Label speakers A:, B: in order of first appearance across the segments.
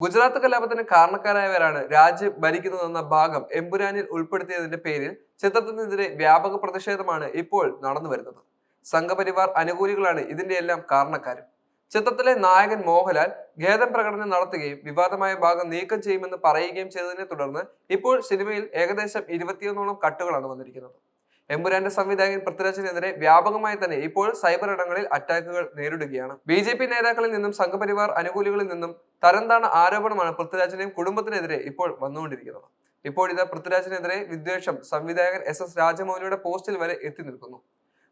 A: ഗുജറാത്ത് കലാപത്തിന് കാരണക്കാരായവരാണ് രാജ്യം ഭരിക്കുന്നതെന്ന ഭാഗം എമ്പുരാനിൽ ഉൾപ്പെടുത്തിയതിന്റെ പേരിൽ ചിത്രത്തിനെതിരെ വ്യാപക പ്രതിഷേധമാണ് ഇപ്പോൾ നടന്നു വരുന്നത്. സംഘപരിവാർ അനുകൂലികളാണ് ഇതിന്റെ എല്ലാം കാരണക്കാരും. ചിത്രത്തിലെ നായകൻ മോഹൻലാൽ ഖേദം പ്രകടനം നടത്തുകയും വിവാദമായ ഭാഗം നീക്കം ചെയ്യുമെന്ന് പറയുകയും ചെയ്തതിനെ തുടർന്ന് ഇപ്പോൾ സിനിമയിൽ ഏകദേശം ഇരുപത്തിയൊന്നോളം കട്ടുകളാണ് വന്നിരിക്കുന്നത്. എമ്പുരാന്റെ സംവിധായകൻ പൃഥ്വിരാജിനെതിരെ വ്യാപകമായി തന്നെ ഇപ്പോൾ സൈബർ ഇടങ്ങളിൽ അറ്റാക്കുകൾ നേരിടുകയാണ്. ബി ജെ പി നേതാക്കളിൽ നിന്നും സംഘപരിവാർ അനുകൂലികളിൽ നിന്നും തരംതാണ ആരോപണമാണ് പൃഥ്വിരാജിനെയും കുടുംബത്തിനെതിരെ ഇപ്പോൾ വന്നുകൊണ്ടിരിക്കുന്നത്. ഇപ്പോൾ ഇത് പൃഥ്വിരാജിനെതിരെ വിദ്വേഷം സംവിധായകൻ എസ് എസ് രാജമൗലിയുടെ പോസ്റ്റിൽ വരെ എത്തി നിൽക്കുന്നു.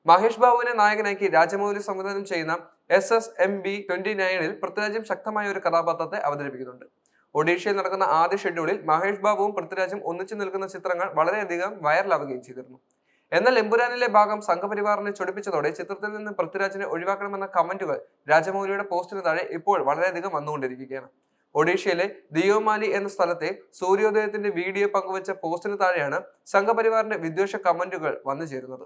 A: മഹേഷ് ബാബുവിനെ നായകനാക്കി രാജമൗലി സംവിധാനം ചെയ്യുന്ന S S M B twenty നയനിൽ പൃഥ്വിരാജും ശക്തമായ ഒരു കഥാപാത്രത്തെ അവതരിപ്പിക്കുന്നുണ്ട്. ഒഡീഷയിൽ നടക്കുന്ന ആദ്യ ഷെഡ്യൂളിൽ മഹേഷ് ബാബുവും പൃഥ്വിരാജും ഒന്നിച്ചു നിൽക്കുന്ന ചിത്രങ്ങൾ വളരെയധികം വൈറലാവുകയും ചെയ്തിരുന്നു. എന്നാൽ എമ്പുരാനിലെ ഭാഗം സംഘപരിവാറിനെ ചൊടിപ്പിച്ചതോടെ ചിത്രത്തിൽ നിന്ന് പൃഥ്വിരാജിനെ ഒഴിവാക്കണമെന്ന കമന്റുകൾ രാജമൗലിയുടെ പോസ്റ്റിന് താഴെ ഇപ്പോൾ വളരെയധികം വന്നുകൊണ്ടിരിക്കുകയാണ്. ഒഡീഷയിലെ ദിയോമാലി എന്ന സ്ഥലത്തെ സൂര്യോദയത്തിന്റെ വീഡിയോ പങ്കുവച്ച പോസ്റ്റിന് താഴെയാണ് സംഘപരിവാറിന്റെ വിദ്വേഷ കമന്റുകൾ വന്നു ചേരുന്നത്.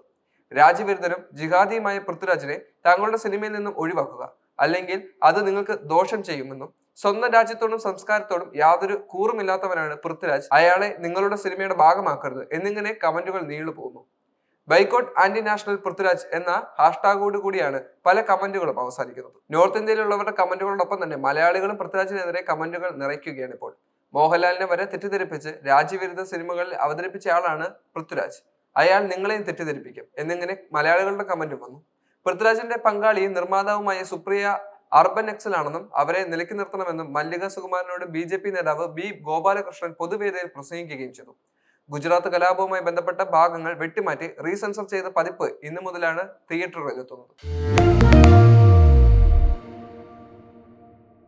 A: രാജ്യവിരുദ്ധനും ജിഹാദിയുമായ പൃഥ്വിരാജിനെ താങ്കളുടെ സിനിമയിൽ നിന്നും ഒഴിവാക്കുക അല്ലെങ്കിൽ അത് നിങ്ങൾക്ക് ദോഷം ചെയ്യുമെന്നും സ്വന്തം രാജ്യത്തോടും സംസ്കാരത്തോടും യാതൊരു കൂറുമില്ലാത്തവനാണ് പൃഥ്വിരാജ് അയാളെ നിങ്ങളുടെ സിനിമയുടെ ഭാഗമാക്കരുത് എന്നിങ്ങനെ കമന്റുകൾ നീളു പോകുന്നു ബൈക്കോട്ട് ആന്റി നാഷണൽ പൃഥ്വിരാജ് എന്ന ഹാഷ്ടാഗോട് കൂടിയാണ് പല കമന്റുകളും അവസാനിക്കുന്നത്. നോർത്ത് ഇന്ത്യയിലുള്ളവരുടെ കമന്റുകളോടൊപ്പം തന്നെ മലയാളികളും പൃഥ്വിരാജിനെതിരെ കമന്റുകൾ നിറയ്ക്കുകയാണ് ഇപ്പോൾ. മോഹൻലാലിനെ വരെ തെറ്റിദ്ധരിപ്പിച്ച് രാജ്യവിരുദ്ധ സിനിമകളിൽ അവതരിപ്പിച്ച ആളാണ് പൃഥ്വിരാജ്. അയാൾ നിങ്ങളെയും തെറ്റിദ്ധരിപ്പിക്കും. എന്നിങ്ങനെ മലയാളികളുടെ കമന്റ് വന്നു. പൃഥ്വിരാജിന്റെ പങ്കാളിയും നിർമ്മാതാവുമായ സുപ്രിയ അർബൻ എക്സൽ ആണെന്നും അവരെ നിലക്കി നിർത്തണമെന്നും മല്ലിക സുകുമാരനോട് ബി നേതാവ് ബി ഗോപാലകൃഷ്ണൻ പൊതുവേദിയിൽ പ്രസംഗിക്കുകയും ചെയ്തു. ഗുജറാത്ത് കലാപവുമായി ബന്ധപ്പെട്ട ഭാഗങ്ങൾ വെട്ടിമാറ്റി റീസെൻസർ ചെയ്ത പതിപ്പ് ഇന്നു മുതലാണ് തിയേറ്ററുകളിൽ എത്തുന്നത്.